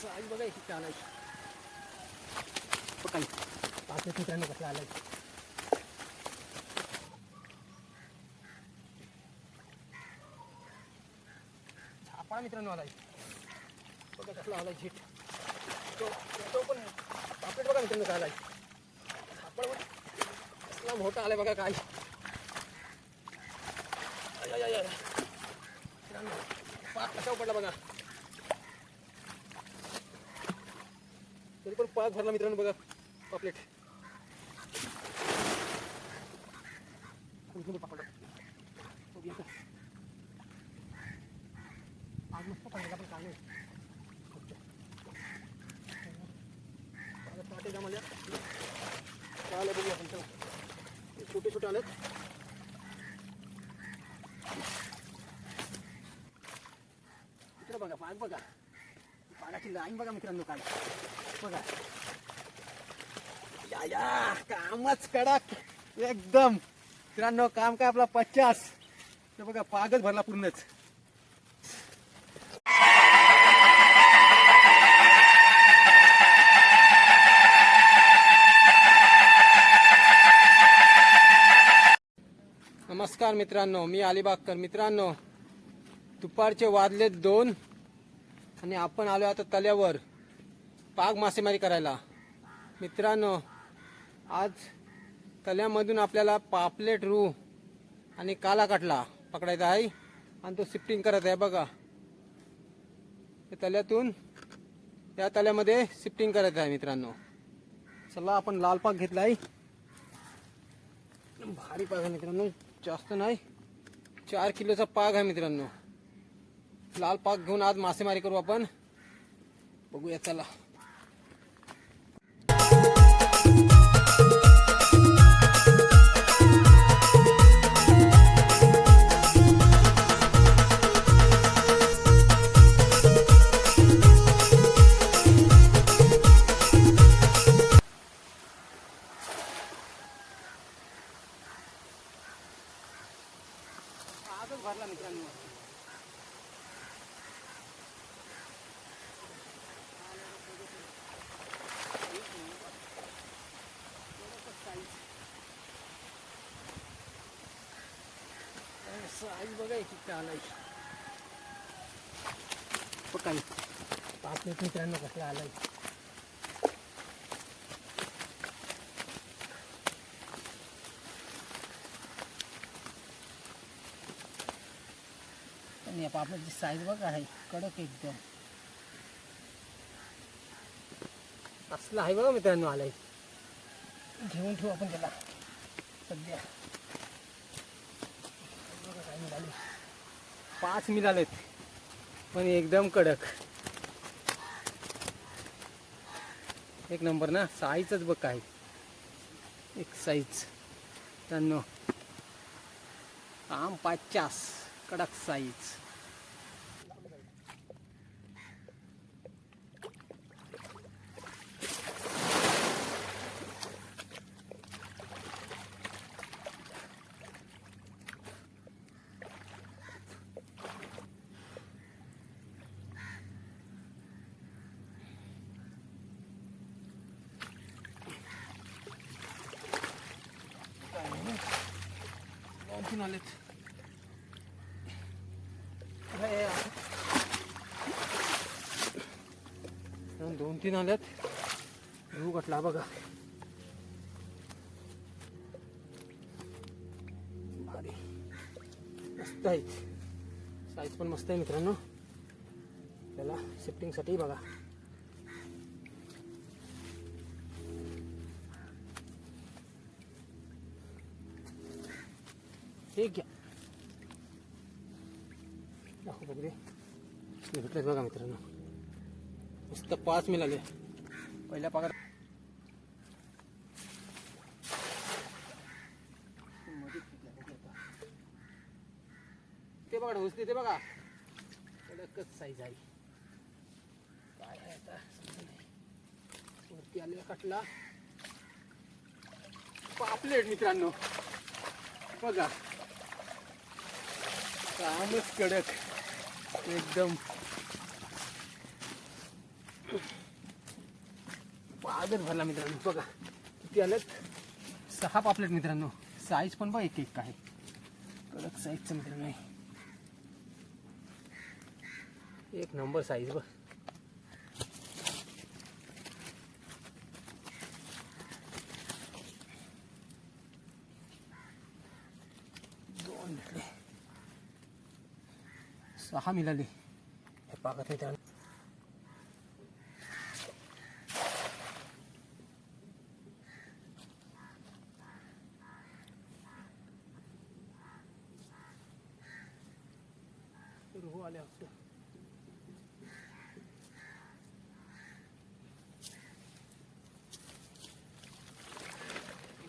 Size बघा किती आलाय. बघा पाच मित्रांनो कसं आलाय. झापाळा मित्रांनो आलाय. बघा कसला आलाय झीट. तो तो पण पापलेट बघा मित्रांनो काय आलाय. झापाळ कसला मोठा आलाय बघा काय. मित्रांनो, पाच कसा पडला बघा. तरी पण पाच भरला मित्रांनो बघा. पापलेट आज मस्त पाहिजे आपण काय नाही. आता पाटे का मला आलं बघूया आपण छोटे छोटे आलेत. इकडे बघा पाच बघा. पागाची लाईन बघा मित्रांनो काय बघा या या कामच कडक एकदम मित्रांनो काम काय आपला पचास तर बघा पागच भरला पूर्णच नमस्कार मित्रांनो मी अलिबागकर. मित्रांनो दुपारचे वाजले दोन. आणि आपण आलो आता तल्यावर पाग मासेमारी करायला. मित्रांनो आज तल्यामधून आपल्याला पापलेट रू आणि काला काटला पकडायचा आहे. आणि तो शिफ्टिंग करत आहे बघा. तल्यातून त्या तल्यामध्ये शिफ्टिंग करत आहे मित्रांनो. चला आपण लाल पाक घेतला आहे भारी पाक आहे मित्रांनो. जास्त नाही. चार किलोचा पाग आहे मित्रांनो. लाल पाक घेऊन आज मासेमारी करू आपण. बघूया चला. साईज बघा किती आलाय. पाच मिनिट मित्रांनो कसला आलाय. आणि या पापडाची साईज बघा आहे कडक एकदम. असलं आहे बघा मित्रांनो आलाय. घेऊन ठेवू आपण त्याला. सध्या बघा काय मिळाले पाच मिळालेत पण एकदम कडक. एक नंबर ना साईजच बघ काय. एक साईज त्यांना आम पचास कडक साईज दोन आलेत दोन तीन आल्यात. गहू कटला बघा. भारी. मस्त आहेत. साईज पण मस्त आहे मित्रांनो. त्याला शिफ्टिंगसाठी बघा. ठीक घ्या दाखव बघू दे भेटलेत बघा मित्रांनो. नुसतं पाच मिळाले पहिल्या पगार ते बघा ढोस ते बघा. कडकच साईज आहे. काय आहे आता? नाही. वरती आलेला कटला. पापलेट मित्रांनो. बघा. कामच कडक. एकदम. पादर भरला मित्रांनो. बघा किती आलं सहा पापलेट मित्रांनो. साईज पण बघ एक एक आहे. कडक साईजचं मित्रांनो एक नंबर साईज बघ. सहा मिळाले हे पाकत मित्रांनो रोहू आले वाटतं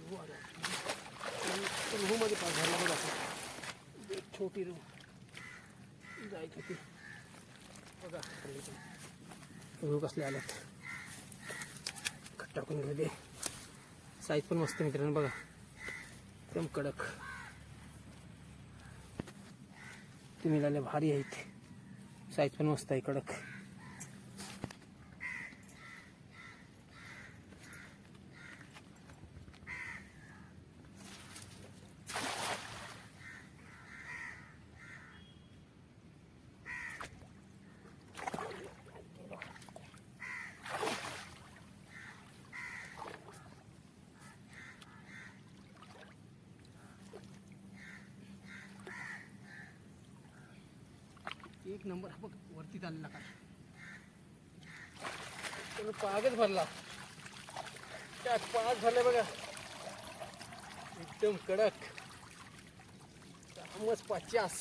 रोहू आले वाटतं. रोहूमध्ये पाक भरला बघा आता. एक छोटी रोहू जायची होती बघा खाली कसले आल्यात. खट टाकून घेऊ साईज पण मस्त मित्रांनो बघा. एकदम कडक. तुम्ही लाले भारी आहेत. साईज पण मस्त आहे कडक. एक नंबर. हा बघ वरती चाललेला का पागच भरला. त्यात पाच भरले बघा. एकदम कडक. मस्त पचास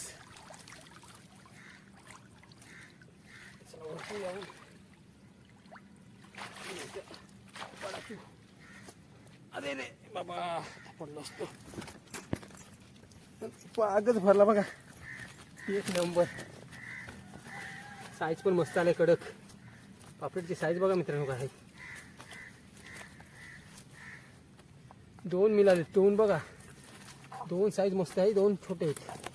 वरती जाऊन पडा तू. अरे रे बाबा पडलो असतो. पागच भरला बघा. एक नंबर. साईज पण मस्त आले कडक. पापलेटची साईज बघा मित्रांनो काय आहे. दोन मिळाले दोन बघा. दोन साईज मस्त आहे दोन छोटे आहेत.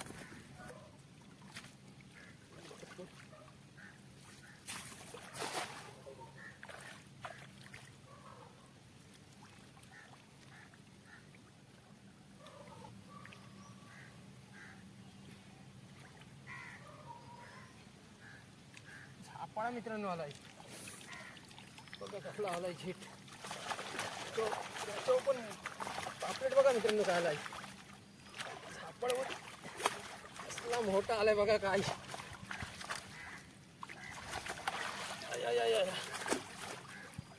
झापाळा मित्रांनो आलाय. बघा कसला आलाय झीट तो तो पण पापलेट बघा मित्रांनो काय आलाय. सापड कसला मोठा आलाय बघा काय. आय, आय,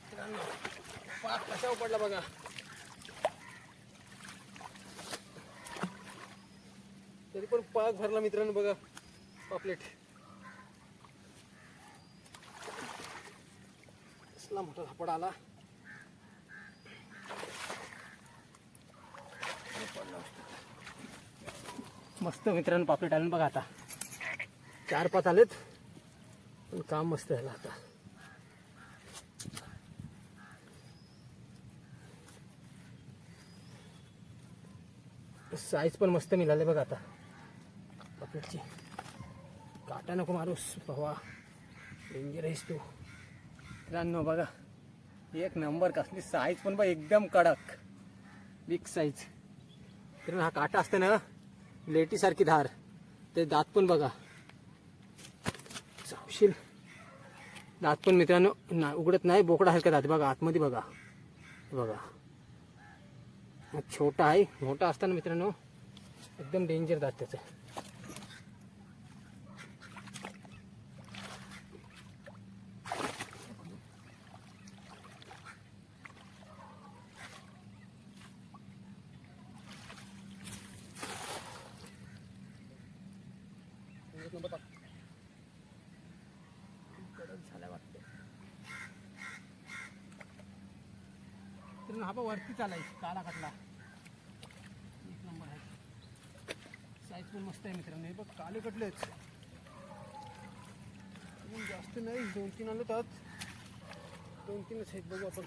मित्रांनो, पाक कशावर पडला बघा. तरी पण पाक भरला मित्रांनो बघा पापलेट. कसला मोठा झापड आला. मस्त मित्रांनो पापलेट आलं बघा आता. चार पाच आलेत पण काम मस्त झालं आता. साईज पण मस्त मिळाले बघा आता. पापलेटची. काटा नको मारूस भावा. डेंजर आहेस तू. मित्रांनो बघा. एक नंबर कसली साईज पण बघ एकदम कडक. बिग साईज तर हा काटा असते ना लेटीसारखी धार. ते दात पण बघा. चावशील दात पण मित्रांनो ना उघडत नाही बोकडा हलका दात बघा आतमध्ये बघा. बघा. छोटा आहे मोठा असताना मित्रांनो एकदम डेंजर दात त्याचं. बाबा वरती चालायची काला कटला. एक नंबर आहे. साईज पण मस्त आहे मित्रांनो. हे बघ काले कटलेच अजून जास्त नाही दोन तीन आले त्यात दोन तीनच आहेत बघू आपण.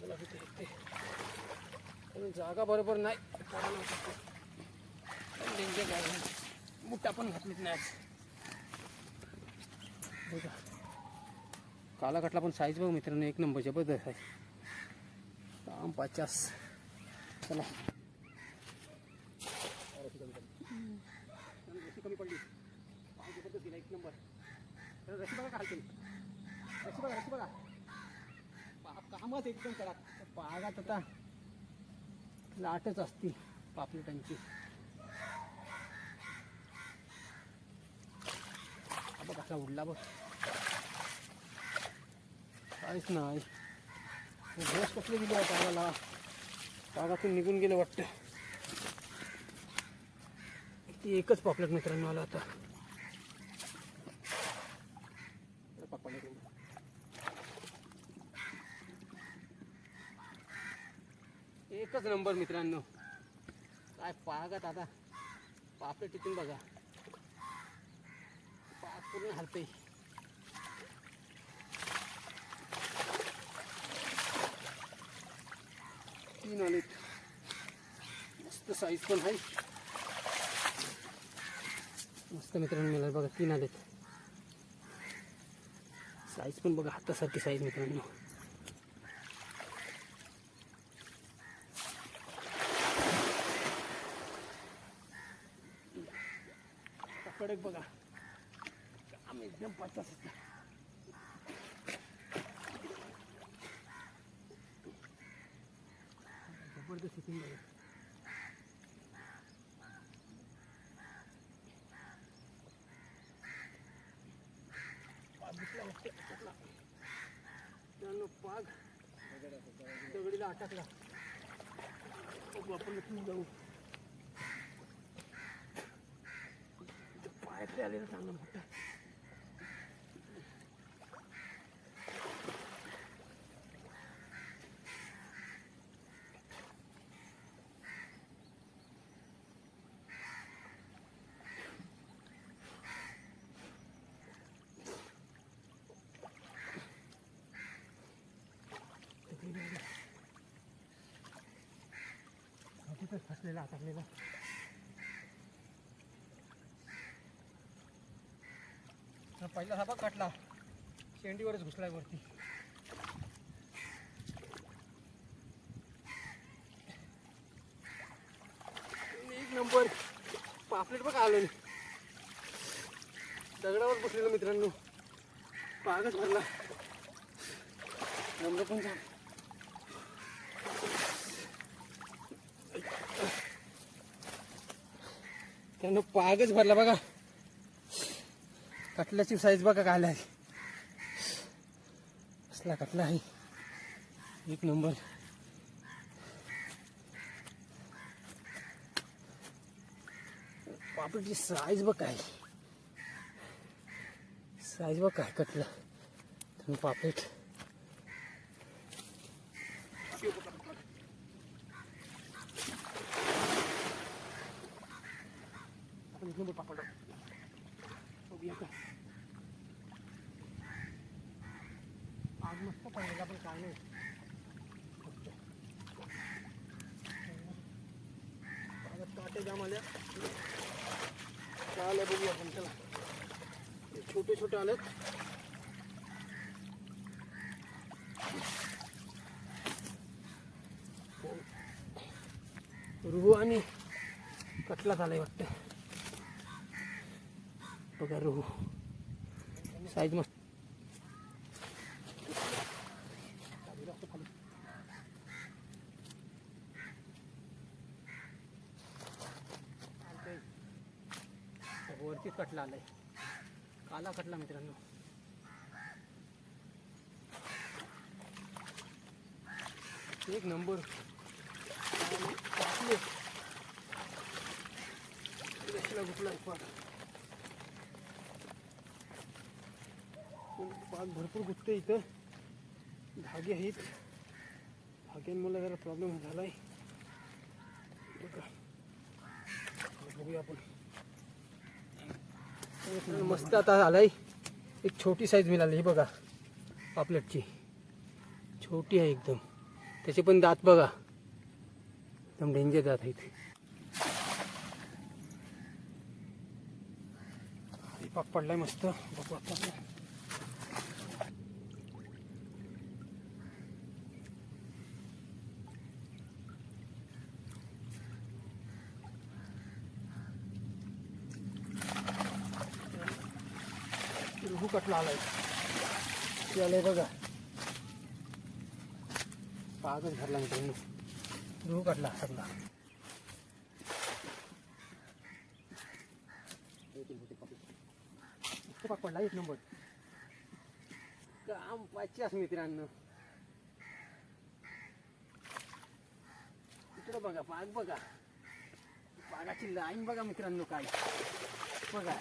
चला तिथे ते जागा बरोबर नाही. काढा डेंजर आहे. मुठा पण घातलीच नाही. बघा. काला कटला पण साईज बघ मित्रांनो एक नंबर जबरदस्त आहे. काम पचास चला रशी कमी पडली पाव जबरदस्त गेला एक नंबर रशी बघा खालची रशी बघा रशी बघा पा- कामच एकदम करा पागात आता लाटच असती पापलेटांची हा बघ कसा उडला बघ काहीच नाही ड्रेस कसले गेले आहे पागाला पागातून निघून गेलं वाटतं. ती एकच पॉपलेट मित्रांनो आला आता. एकच नंबर मित्रांनो. काय पागात आता? पापलेट तिथून बघा. पाग पूर्ण हलते तीन आलेत मस्त साईज पण आहे. मस्त मित्रांनो मला बघा तीन आलेत. साईज पण बघा हातासारखी साईज मित्रांनो. कडक बघा काम एकदम पचास जबरदस्त सिटिंग बघा पाग दिसला वाटतं कुठला. पाग दगडीला अटकला आपण नक्की जाऊ पायातले आलेलं चांगलं मोठं तिथंच हा पहिला हा बघ कटला. शेंडीवरच घुसलाय वरती. एक नंबर. पापलेट बघ आलो. नाही दगडावर बसलेलो मित्रांनो. पागच भरला. नंबर पण झाला त्यानं पागच भरला बघा. कटल्याची साईज बघा काय आहे कसला कटला आहे. एक नंबर पापडची साईज बघ काय. साईज बघ काय कटला. त्यानं पापलेट. एक नंबर पापड बघूया का आज मस्त पडलेला पण काय नाही फक्त. पाण्यात काटे जाम आल्या काय आल्या बघूया आपण चला छोटे छोटे आलेत रुहू आणि कटला झालाय वाटतं बघा रुहू. साईज मस्त. वरतीच कटला आलाय काला कटला मित्रांनो. एक नंबर. गुटला पाच भरपूर गुत्ते इथं. धागे आहेत. धाग्यांमुळे जरा प्रॉब्लेम झाला आहे बघूया आपण. मस्त आता आलाय एक छोटी साईज मिळाली ही बघा. पापलेटची छोटी आहे एकदम. त्याचे पण दात बघा. एकदम डेंजर दात आहेत. हे पाक पडलाय मस्त. बघू आता. कटला आलाय ते बघा. पागच भरला मित्रांनो. रूह सगळा पाक पडला एक नंबर. काम पाचशेच मित्रांनो. इकडं बघा पाग बघा. पागाची लाईन बघा मित्रांनो काय. बघा.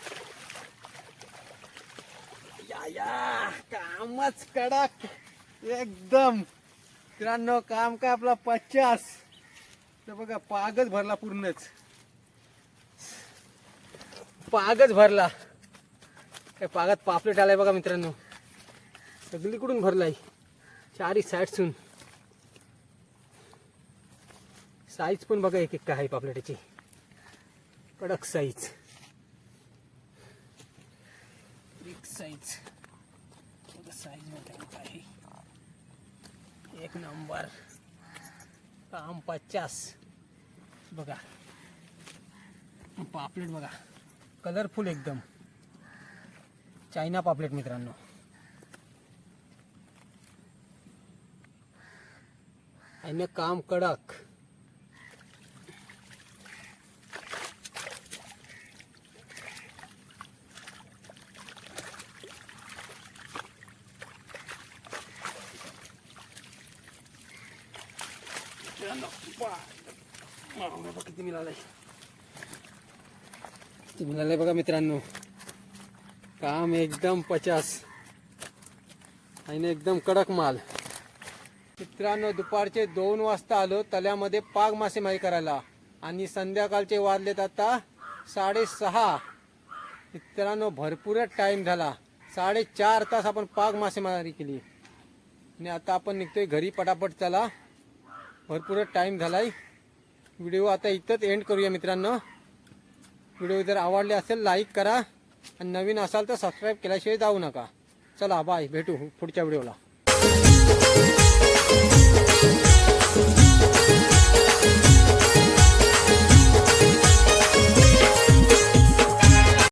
या कामच कडक. एकदम. मित्रांनो काम काय आपला पचास. तर बघा पागच भरला पूर्णच. पागच भरला. काय पागात पापलेट आलाय बघा मित्रांनो. सगळीकडून भरलाय. चारी साईडसून. साईज पण बघा एक एक काय आहे पापलेटाची. कडक साईज एक साईज. बघा साईजमध्ये आहे. एक नंबर. काम पचास. बघा. पापलेट बघा. कलरफुल एकदम. चायना पापलेट मित्रांनो. आणि काम कडक मित्रांनो, पा- मागं बघा किती मिळालंय बघा मित्रांनो. काम एकदम पचास. आणि एकदम कडक माल. मित्रांनो दुपारचे दोन वाजता आलो तल्यामध्ये पाग मासेमारी करायला. आणि संध्याकाळचे वाजलेत आता साडेसहा. मित्रांनो भरपूर टाइम झाला. साडेचार तास आपण पाग मासेमारी केली. आणि आता आपण निघतोय घरी पटापट चला. भरपूर टाइम झालाय. व्हिडिओ आता इथंच एंड करूया मित्रांनो. व्हिडिओ जर आवडले असेल लाईक करा. आणि नवीन असाल तर सबस्क्राईब केल्याशिवाय जाऊ नका. चला बाय भेटू पुढच्या व्हिडिओला.